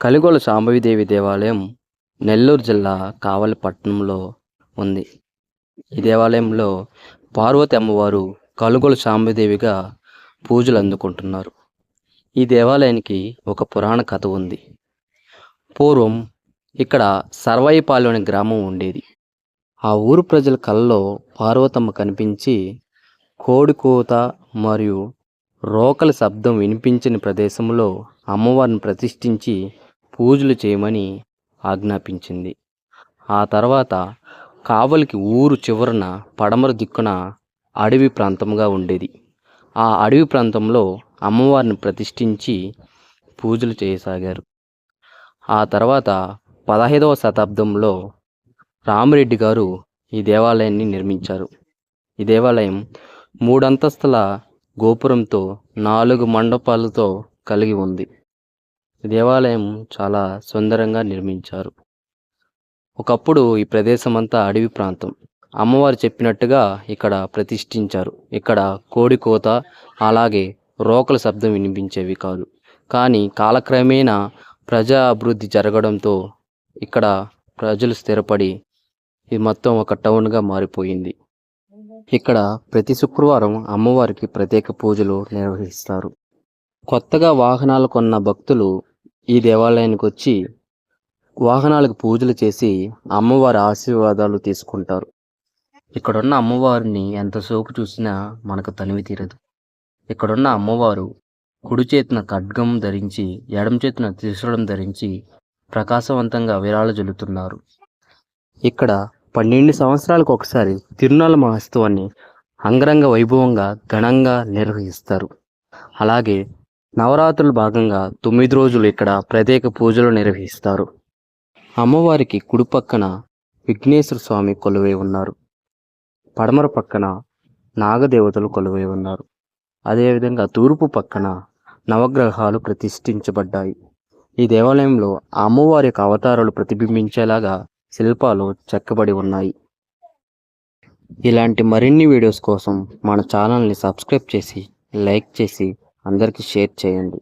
కలిగొల సాంబవిదేవి దేవాలయం నెల్లూరు జిల్లా కావలి పట్టణంలో ఉంది. ఈ దేవాలయంలో పార్వతి అమ్మవారు కలుగోలు సాంబవిదేవిగా పూజలు అందుకుంటున్నారు. ఈ దేవాలయానికి ఒక పురాణ కథ ఉంది. పూర్వం ఇక్కడ సర్వాయిపాలెం అనే గ్రామం ఉండేది. ఆ ఊరు ప్రజల కళ్ళలో పార్వతమ్మ కనిపించి కోడికూత మరియు రోకల శబ్దం వినిపించని ప్రదేశంలో అమ్మవారిని ప్రతిష్ఠించి పూజలు చేయమని ఆజ్ఞాపించింది. ఆ తర్వాత కావలికి ఊరు చివరన పడమర దిక్కున అడవి ప్రాంతంగా ఉండేది. ఆ అడవి ప్రాంతంలో అమ్మవారిని ప్రతిష్ఠించి పూజలు చేయసాగారు. ఆ తర్వాత పదహైదవ శతాబ్దంలో రామిరెడ్డి గారు ఈ దేవాలయాన్ని నిర్మించారు. ఈ దేవాలయం మూడంతస్తుల గోపురంతో నాలుగు మండపాలతో కలిగి ఉంది. దేవాలయం చాలా సుందరంగా నిర్మించారు. ఒకప్పుడు ఈ ప్రదేశం అంతా అడవి ప్రాంతం. అమ్మవారు చెప్పినట్టుగా ఇక్కడ ప్రతిష్ఠించారు. ఇక్కడ కోడి కోత అలాగే రోకల శబ్దం వినిపించేవి కాదు. కానీ కాలక్రమేణా ప్రజా అభివృద్ధి జరగడంతో ఇక్కడ ప్రజలు స్థిరపడి ఇది మొత్తం ఒక టౌన్గా మారిపోయింది. ఇక్కడ ప్రతి శుక్రవారం అమ్మవారికి ప్రత్యేక పూజలు నిర్వహిస్తారు. కొత్తగా వాహనాలు కొన్న భక్తులు ఈ దేవాలయానికి వచ్చి వాహనాలకు పూజలు చేసి అమ్మవారి ఆశీర్వాదాలు తీసుకుంటారు. ఇక్కడున్న అమ్మవారిని ఎంతసేపు చూసినా మనకు తనివి తీరదు. ఇక్కడున్న అమ్మవారు కుడి చేతిన ఖడ్గం ధరించి ఎడమ చేతిన త్రిశూలం ధరించి ప్రకాశవంతంగా విరాళ జల్లుతున్నారు. ఇక్కడ పన్నెండు సంవత్సరాలకు ఒకసారి తిరునాళ్ళ మహోత్సవాన్ని అంగరంగ వైభవంగా ఘనంగా నిర్వహిస్తారు. అలాగే నవరాత్రుల భాగంగా తొమ్మిది రోజులు ఇక్కడ ప్రత్యేక పూజలు నిర్వహిస్తారు. అమ్మవారికి కుడి పక్కన విఘ్నేశ్వర స్వామి కొలువై ఉన్నారు. పడమర పక్కన నాగదేవతలు కొలువై ఉన్నారు. అదేవిధంగా తూర్పు పక్కన నవగ్రహాలు ప్రతిష్ఠించబడ్డాయి. ఈ దేవాలయంలో అమ్మవారి యొక్క అవతారాలు ప్రతిబింబించేలాగా శిల్పాలు చెక్కబడి ఉన్నాయి. ఇలాంటి మరిన్ని వీడియోస్ కోసం మన ఛానల్ని సబ్స్క్రైబ్ చేసి లైక్ చేసి అందరికీ షేర్ చేయండి.